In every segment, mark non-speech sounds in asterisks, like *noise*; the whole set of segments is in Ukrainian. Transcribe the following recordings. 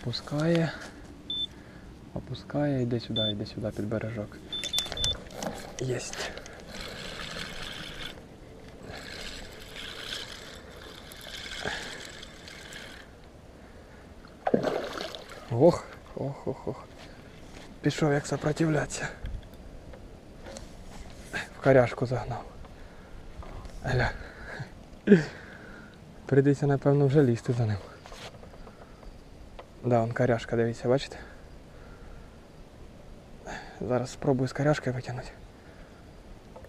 Опускає. Опускає, йди сюди, йди сюди під бережок. Єсть. Ох, ох, ох, ох. Пішов як сопротивлятися. В коряшку загнав. Гля. Прийдеться, напевно, вже лізти за ним. Да, он коряшка, дивіться, бачите? Зараз спробую з коряшки витягнути.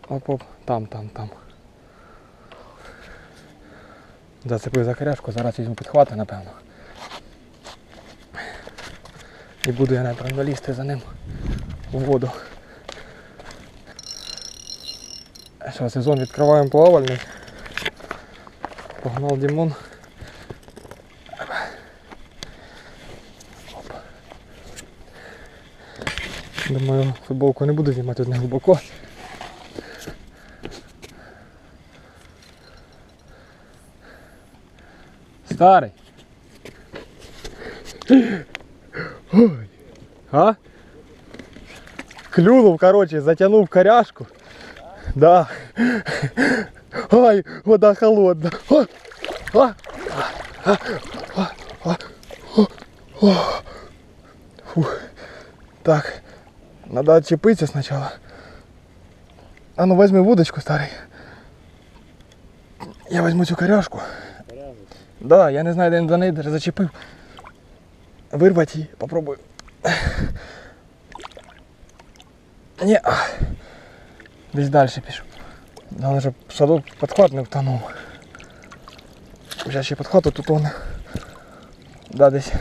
Оп-оп, там, там, там. Зацепив за коряшку, зараз візьму підхвати, напевно. І буду я, напевно, лізти за ним у воду. Що, сезон відкриваємо плавальний. Погнав Дімон. Думаю, футболку не буду знімати не глибоко. Старий. Ой. А? Клюнув, короче, затянув коряшку. Да. Ой, вода холодна. Фух. Так, надо отчепиться сначала. А ну возьми вудочку, старый. Я возьму цю коряшку. Да, я не знаю, де він даже зачепив. Вирвати її, попробую. А. Десь далі пішу. Надо же садок підхват не втонув. Зараз ще підхвату тут он. Да, десь.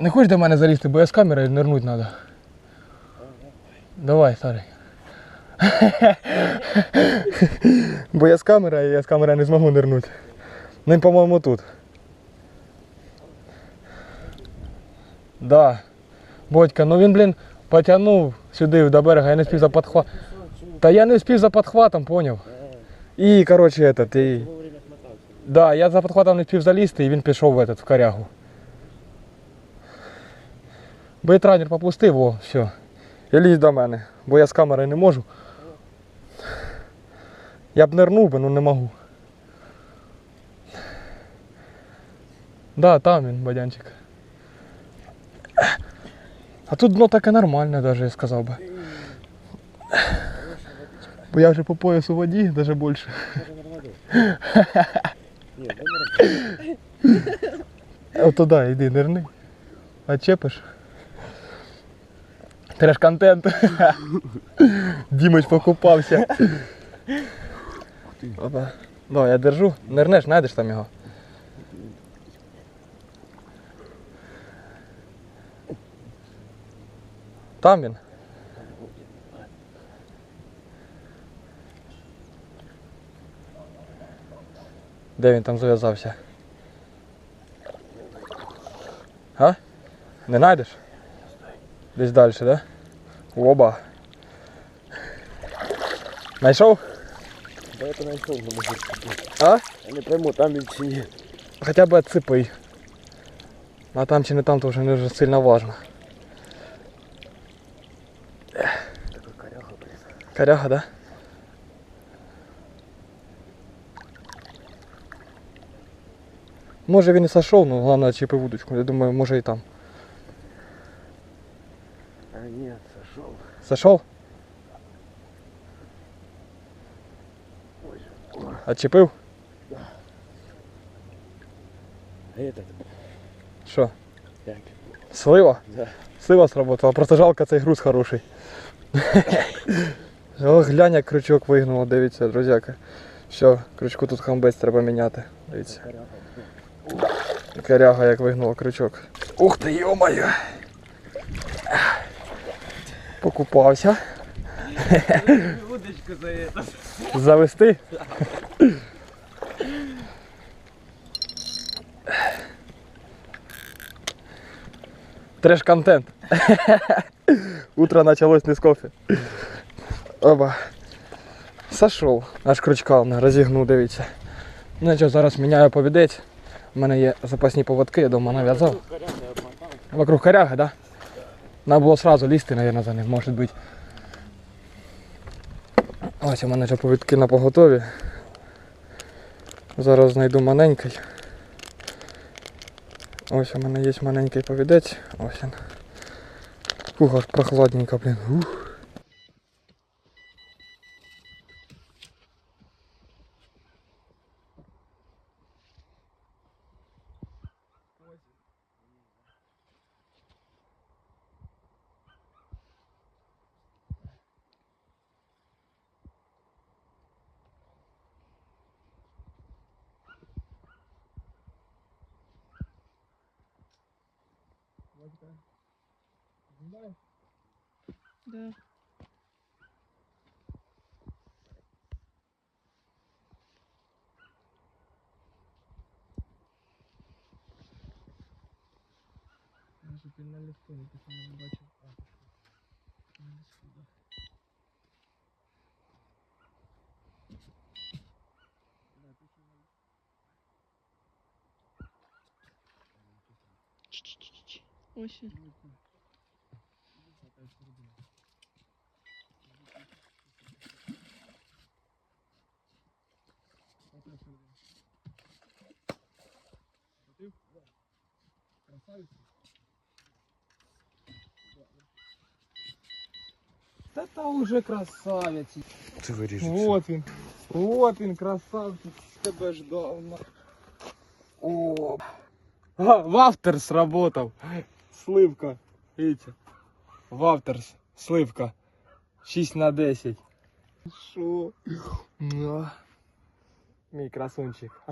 Не хочеш до мене залізти, бо я з камерою нирнуть треба. Давай, старий. Бо я з камерою, я з камерою не зможу нирнути. Ну, по-моєму, тут. Да. Бодька, ну він, блін, потягнув сюди до берега, я не спів за подхват. Та я не спів за подхватом, поняв. І, коротше, этот, і... Да, я за подхватом не спів залізти, і він пішов в, этот, в корягу. Бейтранер попустив, о, все. І лізь до мене, бо я з камери не можу. Я б нирнув би, ну не можу. Да, там він, бадянчик. А тут дно таке нормальне, даже я сказав би. Бо я вже по поясу в воді, даже більше. От туди, йди, нирни. А чепиш. Треш контент. Дімич покупався. Опа. Да, я держу. Нирнеш, знайдеш там його. Там він. Де він там зав'язався? А? Не знайдеш? Десь далі, да? Оба. Знайшов? Да это найшов не можу. А? Я не пойму, там він чи ні. Хоча б отсипай. А там чи не там, то вже не дуже сильно важно. Така коряга, блін. Коряга, да? Може він і сошов, ну головне чіпи вудочку. Я думаю, може і там. Сошов. Сошов? Ось. О, Отчепив? а этот, як? Слива? Да. Слива сработала, просто жалко цей груз хороший. *laughs* О, глянь, як крючок вигнуло, дивіться, друзяка. Все, крючку тут хамбець треба міняти. Дивіться. Коряга. Як вигнула крючок. Ух ти, йо-моє! Покупався. Удочку за это. Завести? Треш контент. Утро началось не с кофе. Оба. Сошов. Аж крючка на розігнув, дивіться. Ну що, зараз міняю повідець. У мене є запасні поводки, я дома нав'язав. Вокруг коряга, да? Надо було сразу лізти, наверное, за ним, може бути. Ось у мене вже повідки на поготові. Зараз знайду маленький. Ось у мене є маленький повідець. Ось він. Ух, прохладненько, блін. Ух. Да. Ч-ч-ч-ч. Ось. Він. Та та уже красавець. Це виріжеться. Вот він. Вот він, красавчик. Тебе ждав. на. О. А, Вафтерс сработав. Сливка. Видите? Вавтерс, Сливка. 6 на 10. Шо? Мій красунчик.